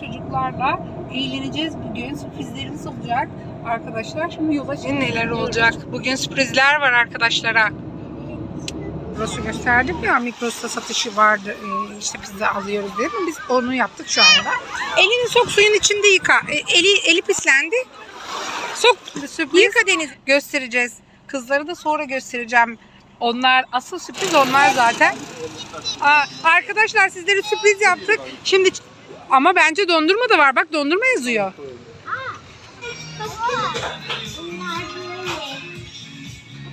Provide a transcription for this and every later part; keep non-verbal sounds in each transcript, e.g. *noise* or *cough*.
çocuklarla eğleneceğiz bugün. Sürprizlerimiz olacak arkadaşlar. Şimdi yola çıkıyoruz. Neler olacak? Bugün sürprizler var arkadaşlara. Migros'u gösterdim ya Migros'ta satışı vardı Ee, işte biz de alıyoruz dedim biz onu yaptık şu anda elini sok suyun içinde yıka E, eli eli pislendi sok sürpriz yıka deniz göstereceğiz kızları da sonra göstereceğim onlar asıl sürpriz onlar zaten Aa, arkadaşlar sizlere sürpriz yaptık şimdi ama bence dondurma da var bak dondurma yazıyor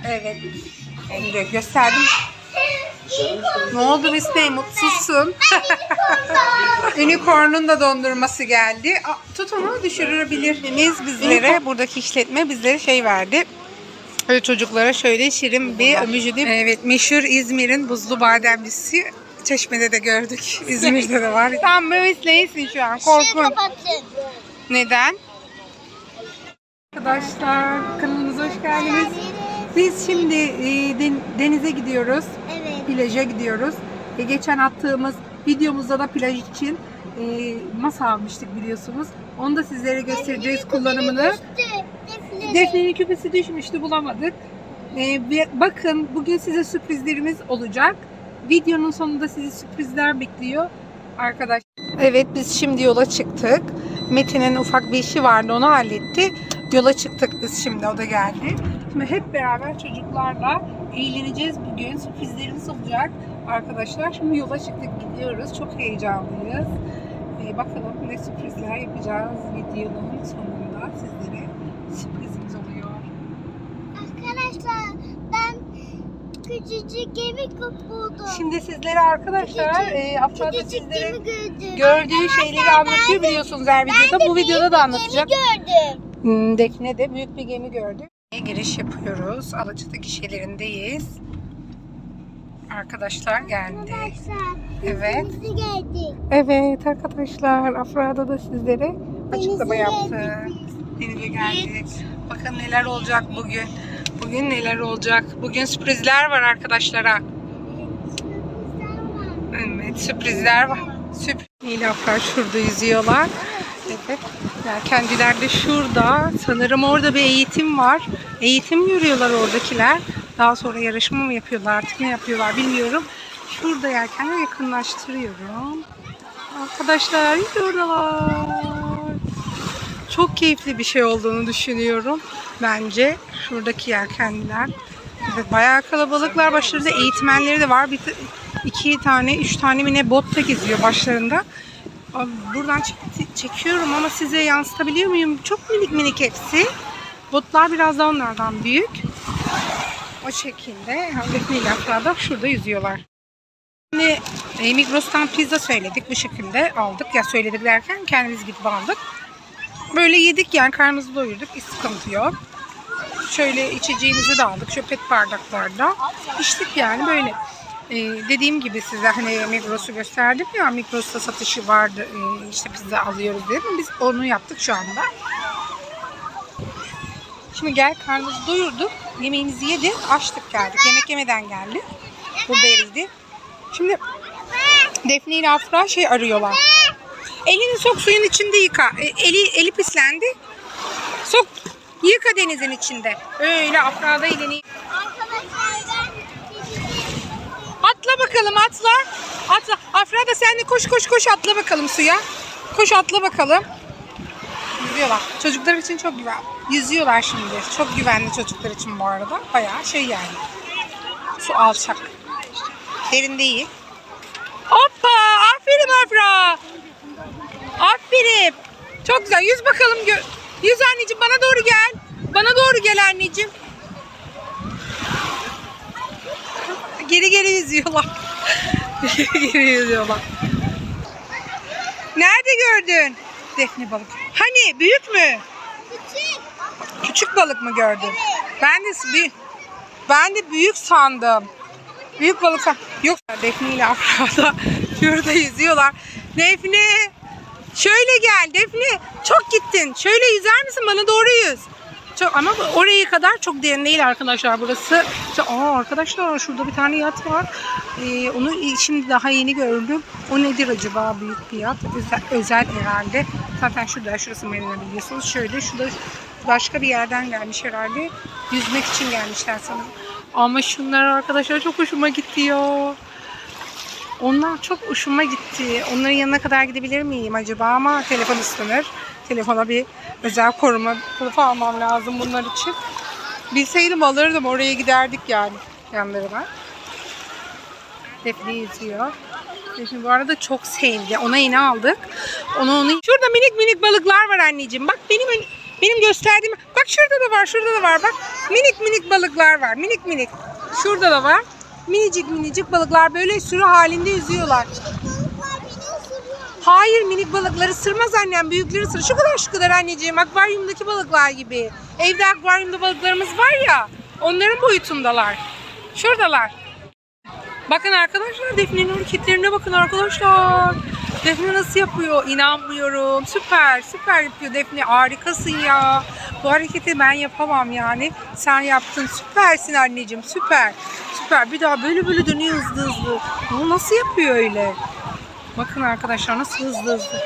evet Emre gösterdim Ne oldu Hüsnü? Mutsuzsun. *laughs* Unicorn'un da dondurması geldi. Aa, Tut onu düşürebilirsiniz bizlere. Buradaki işletme bizlere şey verdi. Öyle çocuklara şöyle şirin bir müjde. Evet meşhur İzmir'in buzlu bademlisi. Çeşme'de de gördük. İzmir'de de var. Tam Mehmet'leyesin şu an. Korkun. Neden? Arkadaşlar kanalımıza hoş geldiniz. Biz şimdi e, den- denize gidiyoruz Evet. plaja gidiyoruz. E, geçen attığımız videomuzda da plaj için e, masa almıştık biliyorsunuz. Onu da sizlere göstereceğiz kullanımını. Defne'nin küpesi düşmüştü bulamadık. E, bakın bugün size sürprizlerimiz olacak. Videonun sonunda sizi sürprizler bekliyor arkadaşlar. Evet biz şimdi yola çıktık. Metin'in ufak bir işi vardı onu halletti. Yola çıktık biz şimdi o da geldi. Şimdi hep beraber çocuklarla eğleneceğiz bugün. Sürprizlerimiz olacak arkadaşlar. Şimdi yola çıktık gidiyoruz. Çok heyecanlıyız. Ee, bakalım ne sürprizler yapacağız videonun sonunda sizlere sürprizimiz oluyor. Arkadaşlar küçücük gemi buldum. Şimdi sizlere arkadaşlar Küçücük- e, Afra da sizlere gördüğü şeyleri anlatıyor biliyorsunuz her videoda. Bu videoda da anlatacak. Gördüm. Hmm, Defne de büyük bir gemi gördü. Giriş yapıyoruz. Alaçatı gişelerindeyiz. Arkadaşlar geldi. Arkadaşlar Evet. geldik. Evet arkadaşlar Afra'da da sizlere açıklama yaptı. Denize geldik. Bakın neler olacak bugün. Bugün neler olacak. Bugün sürprizler var arkadaşlara. Evet sürprizler var. Sürpriz. Nil Afra şurada yüzüyorlar. Evet. Yelkenciler de şurada. Sanırım orada bir eğitim var. Eğitim görüyorlar oradakiler. Daha sonra yarışma mı yapıyorlar artık ne yapıyorlar bilmiyorum. Şurada yelkenleri yakınlaştırıyorum. Arkadaşlar işte oradalar. Çok keyifli bir şey olduğunu düşünüyorum. Bence şuradaki yelkenliler. Evet, bayağı kalabalıklar. Başlarında eğitmenleri de var. Bir, iki tane, üç tane mi ne bot da geziyor başlarında. Buradan çek- çekiyorum ama size yansıtabiliyor muyum? Çok minik minik hepsi. Botlar biraz daha onlardan büyük. O şekilde. Defne ile da şurada yüzüyorlar. Şimdi Migros'tan pizza söyledik. Bu şekilde aldık. Ya söyledik derken kendimiz gidip aldık. Böyle yedik yani karnımızı doyurduk. Hiç sıkıntı yok. Şöyle içeceğimizi de aldık. Şöyle pet bardaklarda. İçtik yani böyle. Ee, dediğim gibi size hani Migros'u gösterdim ya Migros'ta satışı vardı ee, işte de alıyoruz dedim biz onu yaptık şu anda şimdi gel karnımızı doyurduk yemeğimizi yedik açtık geldik yemek yemeden geldik burada erildi şimdi Defne ile Afra şey arıyorlar elini sok suyun içinde yıka E, eli, eli pislendi sok yıka denizin içinde öyle Afra da elini Atla bakalım atla. Atla. Afra da sen de koş koş koş atla bakalım suya. Koş atla bakalım. Yüzüyorlar. Çocuklar için çok güven. Yüzüyorlar şimdi. Çok güvenli çocuklar için bu arada. Bayağı şey yani. Su alçak. Derin değil. Hoppa! Aferin Afra. Aferin. Çok güzel. Yüz bakalım. Yüz anneciğim bana doğru gel. Bana doğru gel anneciğim. Geri geri yüzüyorlar. *laughs* geri geri yüzüyorlar. Nerede gördün? Defne balık. Hani büyük mü? küçük. Küçük balık mı gördün? Ben de büyük ben de büyük sandım. Büyük balık Yok Defne ile Afra da *laughs* şurada yüzüyorlar. Defne şöyle gel Defne. Çok gittin. Şöyle yüzer misin? Bana doğru yüz. çok ama oraya kadar çok derin değil arkadaşlar burası. İşte, aa arkadaşlar şurada bir tane yat var. Ee, onu şimdi daha yeni gördüm. O nedir acaba büyük bir yat? Özel, özel herhalde. Zaten şurada şurası Marina biliyorsunuz. Şöyle şurada başka bir yerden gelmiş herhalde. Yüzmek için gelmişler sanırım. Ama şunlar arkadaşlar çok hoşuma gitti ya. Onlar çok hoşuma gitti. Onların yanına kadar gidebilir miyim acaba ama telefon istenir. Telefona bir özel koruma kılıfı almam lazım bunlar için. Bilseydim alırdım oraya giderdik yani yanlarına. Defne yüzüyor. Defne bu arada çok sevdi. Ona yine aldık. Onu onu. Şurada minik minik balıklar var anneciğim. Bak benim benim gösterdiğim. Bak şurada da var, şurada da var. Bak minik minik balıklar var. Minik minik. Şurada da var. Minicik minicik balıklar böyle sürü halinde yüzüyorlar. Hayır minik balıkları ısırmaz annem. Büyükleri ısırır. Şu kadar şu kadar anneciğim. Akvaryumdaki balıklar gibi. Evde akvaryumda balıklarımız var ya. Onların boyutundalar. Şuradalar. Bakın arkadaşlar Defne'nin hareketlerine bakın arkadaşlar. Defne nasıl yapıyor? İnanmıyorum. Süper, süper yapıyor Defne. Harikasın ya. Bu hareketi ben yapamam yani. Sen yaptın. Süpersin anneciğim. Süper. Süper. Bir daha böyle böyle dönüyor hızlı hızlı. Bu nasıl yapıyor öyle? Bakın arkadaşlar nasıl hızlı hızlı.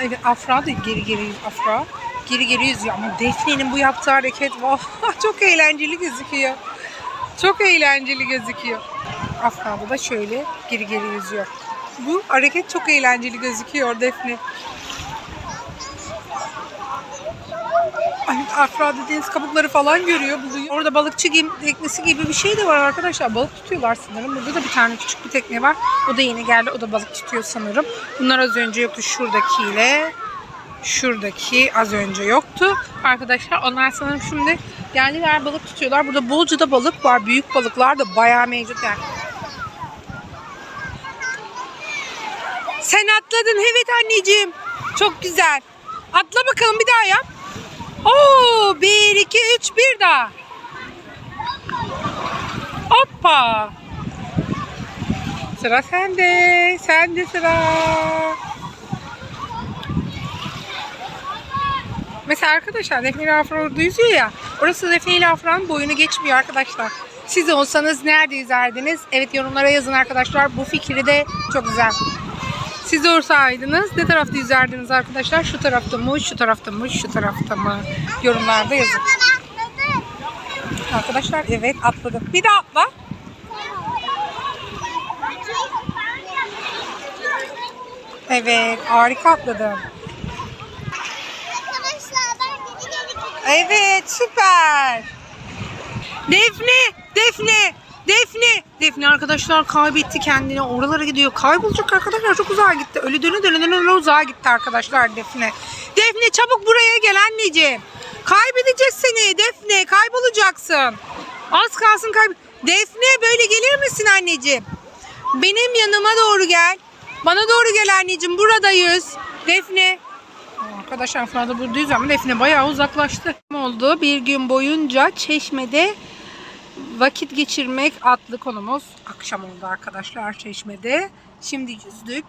Evet Afra da geri geri Afra geri geri yüzüyor ama Defne'nin bu yaptığı hareket *laughs* çok eğlenceli gözüküyor. Çok eğlenceli gözüküyor. Afra'da da şöyle geri geri yüzüyor. Bu hareket çok eğlenceli gözüküyor Defne. Ay, Afra da deniz kabukları falan görüyor, buluyor. Orada balıkçı gemi- teknesi gibi bir şey de var arkadaşlar. Balık tutuyorlar sanırım. Burada da bir tane küçük bir tekne var. O da yeni geldi. O da balık tutuyor sanırım. Bunlar az önce yoktu şuradakiyle. Şuradaki az önce yoktu. Arkadaşlar onlar sanırım şimdi geldiler balık tutuyorlar. Burada bolca da balık var. Büyük balıklar da bayağı mevcut yani. Sen atladın. Evet anneciğim. Çok güzel. Atla bakalım bir daha yap. Oo, bir, iki, üç, bir daha. Hoppa. Sıra sende. Sende sıra. Mesela arkadaşlar Defne ile Afra orada yüzüyor ya. Orası Defne ile Afra'nın boyunu geçmiyor arkadaşlar. Siz olsanız nerede yüzerdiniz? Evet yorumlara yazın arkadaşlar. Bu fikri de çok güzel. Siz olsaydınız ne tarafta yüzerdiniz arkadaşlar? Şu tarafta mı, şu tarafta mı, şu tarafta mı? Yorumlarda yazın. Arkadaşlar evet atladım. Bir daha atla. Evet harika atladım. Evet süper. Defne, Defne, Defne. Defne arkadaşlar kaybetti kendini. Oralara gidiyor. Kaybolacak arkadaşlar. Çok uzağa gitti. Öyle döne döne döne döne uzağa gitti arkadaşlar Defne. Defne çabuk buraya gel anneciğim. Kaybedeceğiz seni Defne. Kaybolacaksın. Az kalsın kayb... Defne böyle gelir misin anneciğim? Benim yanıma doğru gel. Bana doğru gel anneciğim. Buradayız. Defne. Arkadaşlar Fırat'ı buradayız ama Defne bayağı uzaklaştı. Oldu? Bir gün boyunca Çeşme'de vakit geçirmek adlı konumuz. Akşam oldu arkadaşlar Çeşme'de. Şimdi yüzdük.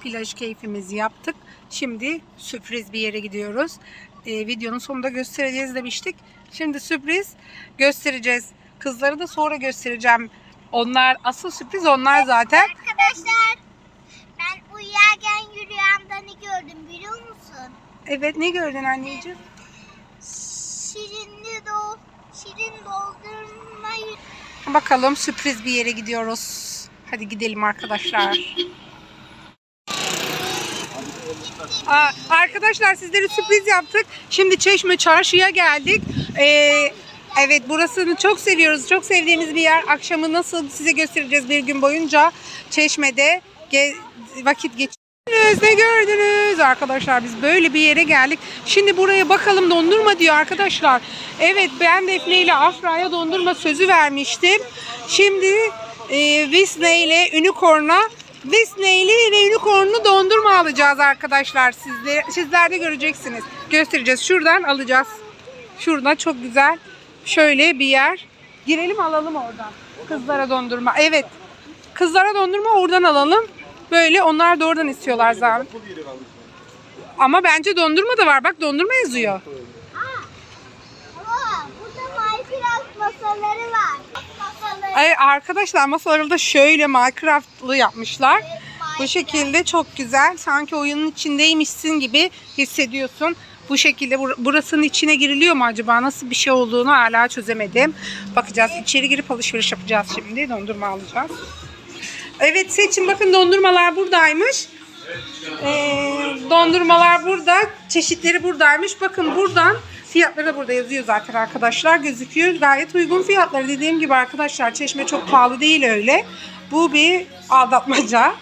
Plaj keyfimizi yaptık. Şimdi sürpriz bir yere gidiyoruz. Ee, videonun sonunda göstereceğiz demiştik. Şimdi sürpriz göstereceğiz. Kızları da sonra göstereceğim. Onlar asıl sürpriz onlar zaten. Arkadaşlar ben uyuyarken rüyamda ne gördüm biliyor musun? Evet ne gördün anneciğim? Şirinli do şirin doldurmayı Bakalım sürpriz bir yere gidiyoruz. Hadi gidelim arkadaşlar. Aa, arkadaşlar sizlere sürpriz yaptık. Şimdi Çeşme Çarşı'ya geldik. Ee, evet burasını çok seviyoruz. Çok sevdiğimiz bir yer. Akşamı nasıl size göstereceğiz bir gün boyunca. Çeşme'de ge- vakit geçirdiniz. Ne gördünüz arkadaşlar? Biz böyle bir yere geldik. Şimdi buraya bakalım dondurma diyor arkadaşlar. Evet ben Defne ile Afra'ya dondurma sözü vermiştim. Şimdi e, Visne ile Unicorn'a Visneyli ve Unicorn'lu dondurma alacağız arkadaşlar. Sizler, sizler de göreceksiniz. Göstereceğiz. Şuradan alacağız. Şuradan çok güzel. Şöyle bir yer. Girelim alalım oradan. Kızlara dondurma. Evet. Kızlara dondurma oradan alalım. Böyle onlar da oradan istiyorlar zaten. Ama bence dondurma da var. Bak dondurma yazıyor. masaları var. Masaları. Ay, arkadaşlar masaları da şöyle Minecraft'lı yapmışlar. Bu şekilde çok güzel. Sanki oyunun içindeymişsin gibi hissediyorsun. Bu şekilde bur- burasının içine giriliyor mu acaba? Nasıl bir şey olduğunu hala çözemedim. Bakacağız. İçeri girip alışveriş yapacağız şimdi. Dondurma alacağız. Evet seçin bakın dondurmalar buradaymış. Ee, dondurmalar burada. Çeşitleri buradaymış. Bakın buradan fiyatları da burada yazıyor zaten arkadaşlar. Gözüküyor. Gayet uygun fiyatları. Dediğim gibi arkadaşlar çeşme çok pahalı değil öyle. Bu bir aldatmaca.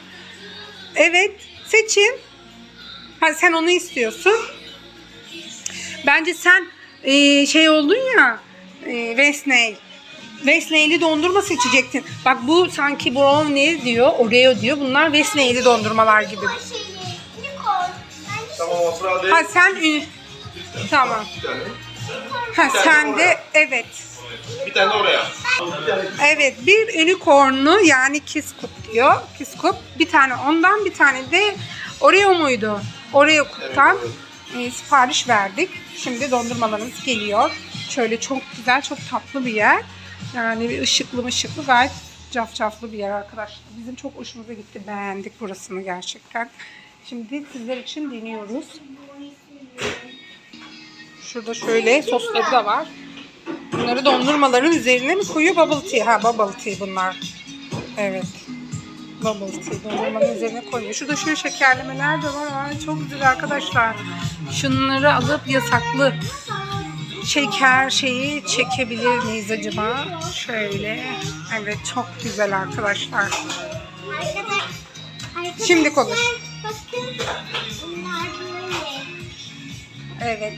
Evet seçin. Ha, sen onu istiyorsun. Bence sen e, şey oldun ya e, Wesley. Wesley'li dondurma seçecektin. Bak bu sanki brownie diyor, Oreo diyor. Bunlar Wesley'li dondurmalar gibi. Tamam Afra de. Ha sen ün... Tamam. Bir tane. Ha sen de evet. Bir tane oraya. Bir tane. Evet bir unicorn'u yani kiss cup diyor. Kiss cup. Bir tane ondan bir tane de Oreo muydu? Oreo kuptan e, sipariş verdik. Şimdi dondurmalarımız geliyor. Şöyle çok güzel, çok tatlı bir yer. Yani bir ışıklı ışıklı gayet cafcaflı bir yer arkadaşlar. Bizim çok hoşumuza gitti. Beğendik burasını gerçekten. Şimdi sizler için deniyoruz. Şurada şöyle sosları da var. Bunları dondurmaların üzerine mi koyuyor? Bubble tea. Ha bubble tea bunlar. Evet. Bubble tea dondurmanın üzerine koyuyor. Şurada şöyle şekerlemeler de var. Ay, çok güzel arkadaşlar. Şunları alıp yasaklı şeker şeyi çekebilir miyiz acaba? Şöyle. Evet çok güzel arkadaşlar. Şimdi konuş. Evet.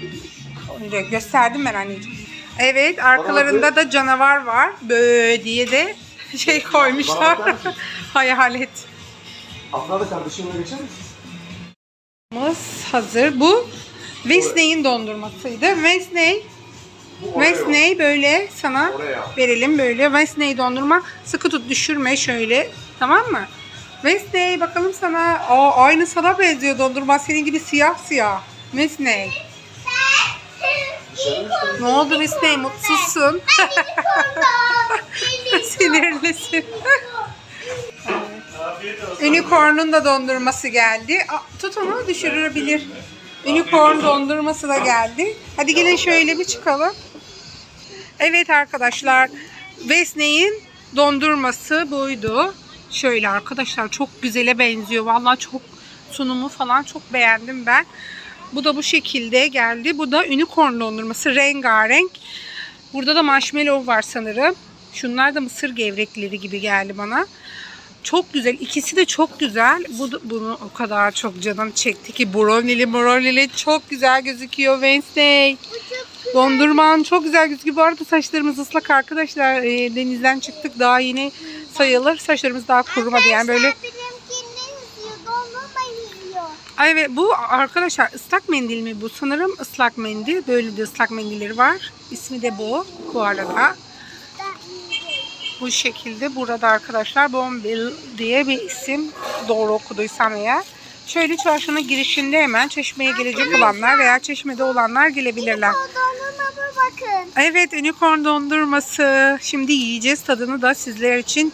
Önce gösterdim ben anneciğim. Evet arkalarında da canavar var. Böyle diye de şey koymuşlar. *laughs* Hayalet. Afra da kardeşimle geçer misin? Dondurmamız hazır. Bu Wesley'in dondurmasıydı. Wesley, Wesley böyle sana Oreo. verelim böyle. Wesley dondurma. Sıkı tut düşürme şöyle. Tamam mı? Wesley bakalım sana. Aa, aynı sana benziyor dondurma. Senin gibi siyah siyah. Wesley. Ne oldu Wesley? Mutsuzsun. *laughs* Sinirlisin. Unicorn'un da dondurması geldi. Aa, tut onu düşürebilir. Unicorn dondurması da geldi. Hadi gelin şöyle bir çıkalım. Evet arkadaşlar. Vesney'in dondurması buydu. Şöyle arkadaşlar çok güzele benziyor. Vallahi çok sunumu falan çok beğendim ben. Bu da bu şekilde geldi. Bu da unicorn dondurması rengarenk. Burada da marshmallow var sanırım. Şunlar da mısır gevrekleri gibi geldi bana. Çok güzel. İkisi de çok güzel. Bu bunu o kadar çok canım çekti ki brownie'li brownie'li çok güzel gözüküyor Wednesday. Dondurman çok güzel gözüküyor. Bu arada saçlarımız ıslak arkadaşlar. Ee, denizden çıktık. Daha yeni sayılır. Saçlarımız daha kurumadı. Yani böyle. Ay evet bu arkadaşlar ıslak mendil mi bu? Sanırım ıslak mendil. Böyle de ıslak mendilleri var. İsmi de bu bu arada. Bu şekilde burada arkadaşlar Bombil diye bir isim doğru okuduysam eğer. Şöyle çarşının girişinde hemen çeşmeye gelecek olanlar veya çeşmede olanlar gelebilirler. Bakın. Evet unicorn dondurması. Şimdi yiyeceğiz tadını da sizler için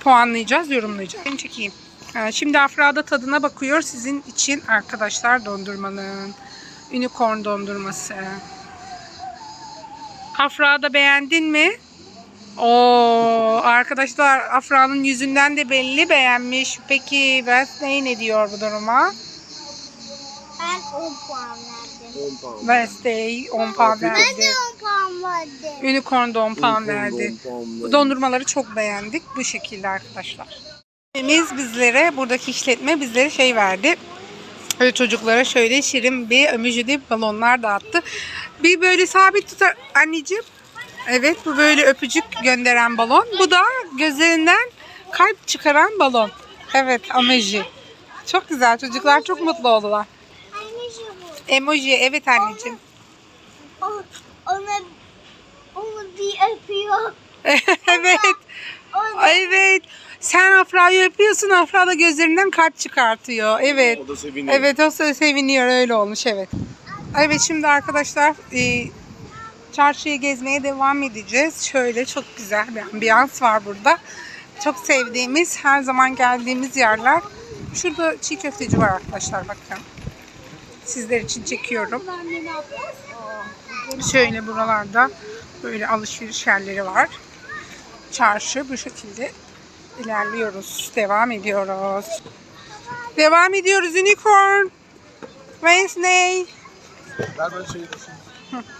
puanlayacağız, yorumlayacağız. Ben çekeyim. Ha, Şimdi Afra da tadına bakıyor sizin için arkadaşlar dondurmanın. Unicorn dondurması. Afra da beğendin mi? Oo arkadaşlar Afra'nın yüzünden de belli beğenmiş. Peki Wednesday ne diyor bu duruma? Ben 10 puan verdim. 10 pound. Wednesday 10 puan Afiyet Ben verdi. de 10 puan verdim. Unicorn da 10 puan verdi. Bu dondurmaları çok beğendik. Bu şekilde arkadaşlar. Biz bizlere, buradaki işletme bizlere şey verdi. Böyle çocuklara şöyle şirin bir ömücülü balonlar dağıttı. Bir böyle sabit tutar anneciğim. Evet bu böyle öpücük gönderen balon. Bu da gözlerinden kalp çıkaran balon. Evet emoji. Çok güzel çocuklar çok mutlu oldular. Emoji evet anneciğim. O, ona, onu bir öpüyor. *laughs* evet. Evet. Sen Afra'yı öpüyorsun. Afra da gözlerinden kalp çıkartıyor. Evet. O da seviniyor. Evet o se- seviniyor öyle olmuş evet. Evet şimdi arkadaşlar e, çarşıyı gezmeye devam edeceğiz. Şöyle çok güzel bir ambiyans var burada. Çok sevdiğimiz, her zaman geldiğimiz yerler. Şurada çiğ köfteci var arkadaşlar bakın. Sizler için çekiyorum. Şöyle buralarda böyle alışveriş yerleri var. Çarşı bu şekilde ilerliyoruz. Devam ediyoruz. Devam ediyoruz unicorn. Wednesday. Ver ben şeyi *laughs*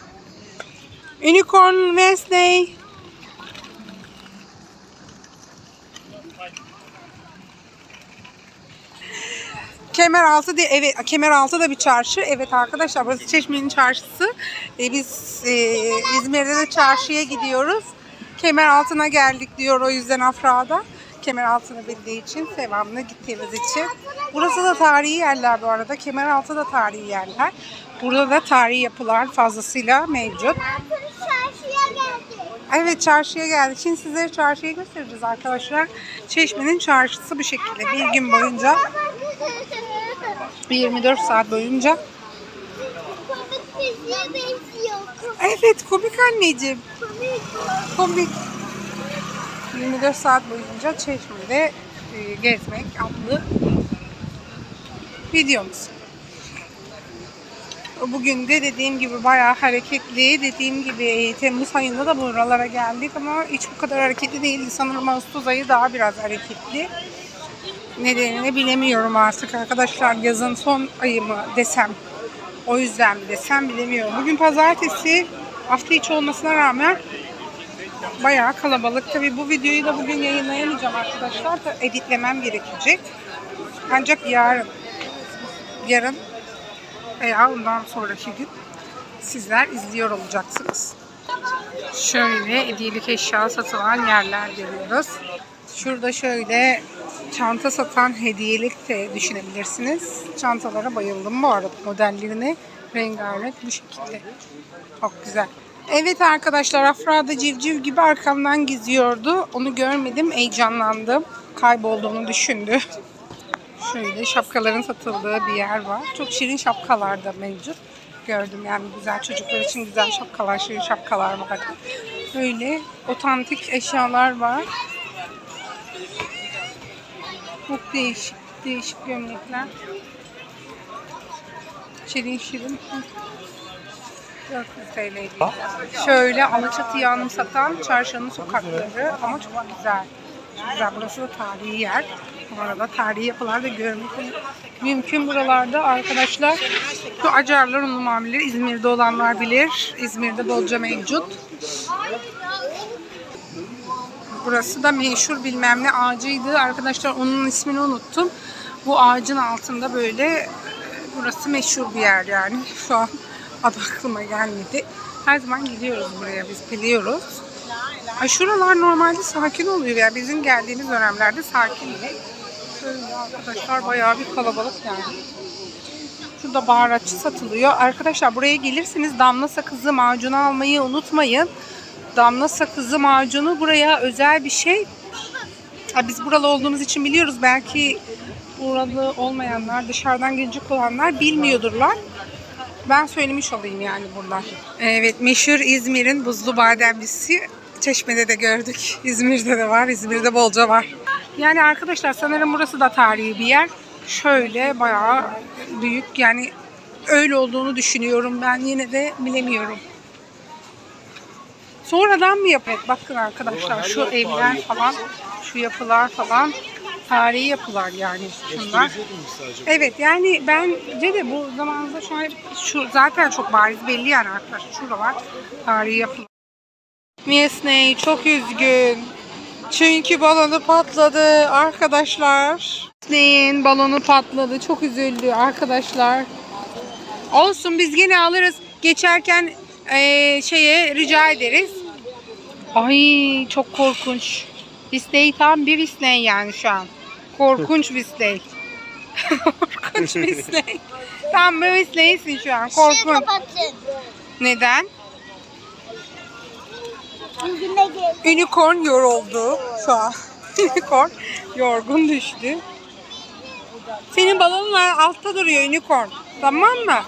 Unicorn Wednesday. Kemeraltı diye evet Kemeraltı da bir çarşı. Evet arkadaşlar burası Çeşme'nin çarşısı. Ee, biz e, İzmir'de de çarşıya gidiyoruz. Kemeraltı'na geldik diyor o yüzden Afra'da. Kemeraltı'nı bildiği için, devamlı gittiğimiz için. Burası da tarihi yerler bu arada. Kemeraltı da tarihi yerler. Burada da tarihi yapılar fazlasıyla mevcut. Artık çarşıya geldik. Evet çarşıya geldik. Şimdi sizlere çarşıyı göstereceğiz arkadaşlar. Çeşme'nin çarşısı bu şekilde. Bir gün boyunca 24 saat boyunca. Evet komik anneciğim. Komik. Komik. 24 saat boyunca Çeşme'de e, gezmek adlı videomuz. Bugün de dediğim gibi bayağı hareketli. Dediğim gibi Temmuz ayında da buralara geldik ama hiç bu kadar hareketli değildi. Sanırım Ağustos ayı daha biraz hareketli. Nedenini bilemiyorum artık arkadaşlar. Yazın son ayı mı desem. O yüzden mi desem bilemiyorum. Bugün pazartesi hafta içi olmasına rağmen bayağı kalabalık. Tabii bu videoyu da bugün yayınlayamayacağım arkadaşlar. Da editlemem gerekecek. Ancak yarın yarın veya ondan sonraki gün sizler izliyor olacaksınız. Şöyle hediyelik eşya satılan yerler görüyoruz. Şurada şöyle çanta satan hediyelik de düşünebilirsiniz. Çantalara bayıldım bu arada modellerine. Rengarenk bu şekilde. Çok güzel. Evet arkadaşlar Afra da civciv gibi arkamdan geziyordu. Onu görmedim heyecanlandım. Kaybolduğunu düşündü. Şöyle şapkaların satıldığı bir yer var. Çok şirin şapkalar da mevcut. Gördüm yani güzel çocuklar için güzel şapkalar, şirin şapkalar var. Böyle otantik eşyalar var. Çok değişik, değişik gömlekler. Şirin şirin. 400 TL değil. Şöyle Alaçatı'yı anımsatan çarşının sokakları ama çok güzel. Çok güzel. Burası da tarihi yer. Bu arada tarihi yapılar da görmek mümkün buralarda arkadaşlar. Bu acarlar unlu mamuller İzmir'de olanlar bilir. İzmir'de bolca mevcut. Burası da meşhur bilmem ne ağacıydı. Arkadaşlar onun ismini unuttum. Bu ağacın altında böyle e, burası meşhur bir yer yani. Şu an adı aklıma gelmedi. Her zaman gidiyoruz buraya biz biliyoruz. Ay şuralar normalde sakin oluyor ya. Bizim geldiğimiz dönemlerde sakindi. Şöyle arkadaşlar bayağı bir kalabalık yani. Şurada baharatçı satılıyor. Arkadaşlar buraya gelirsiniz damla sakızı macunu almayı unutmayın. Damla sakızı macunu buraya özel bir şey. Ha, biz buralı olduğumuz için biliyoruz. Belki buralı olmayanlar, dışarıdan gelecek olanlar bilmiyordurlar. Ben söylemiş olayım yani buradan. Evet meşhur İzmir'in buzlu bademlisi Çeşme'de de gördük. İzmir'de de var. İzmir'de bolca var. Yani arkadaşlar sanırım burası da tarihi bir yer. Şöyle bayağı büyük yani öyle olduğunu düşünüyorum ben yine de bilemiyorum. Sonradan mı yapıyor? Bakın arkadaşlar şu evler falan, şu yapılar falan tarihi yapılar yani şunlar. Evet yani bence de bu zamanında şu an şu zaten çok bariz belli yani arkadaşlar. Şurada var tarihi yapılar. Miesney çok üzgün. Çünkü balonu patladı arkadaşlar. Miesney'in balonu patladı. Çok üzüldü arkadaşlar. Olsun biz gene alırız. Geçerken eee, şeye rica ederiz. Ay çok korkunç. Disney tam bir Disney yani şu an. Korkunç Disney. *laughs* korkunç Disney. Tam bir Disney'sin şu an. Korkunç. Neden? Unicorn yoruldu şu an. *laughs* Unicorn yorgun düştü. Senin balonun altta duruyor unicorn. Tamam mı?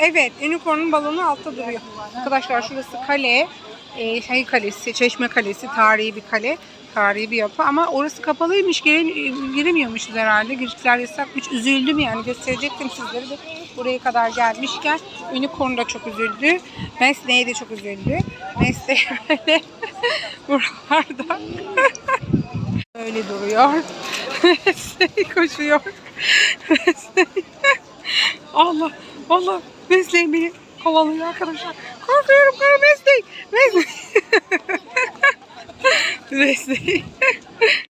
Evet, unicorn'un balonu altta duruyor. Arkadaşlar şurası kale. Ee, şey kalesi, Çeşme Kalesi, tarihi bir kale. Tarihi bir yapı ama orası kapalıymış, gire, giremiyormuşuz herhalde. Girişler yasakmış. Üzüldüm yani gösterecektim sizlere de buraya kadar gelmişken. Unicorn da çok üzüldü. Mesne'ye de çok üzüldü. Mesne böyle *laughs* buralarda *laughs* öyle duruyor. *laughs* Mesne koşuyor. Mesne Allah Allah Mesleğim beni kovalıyor arkadaşlar. Korkuyorum kara mesleğim. Mesleğim. *laughs* বেশি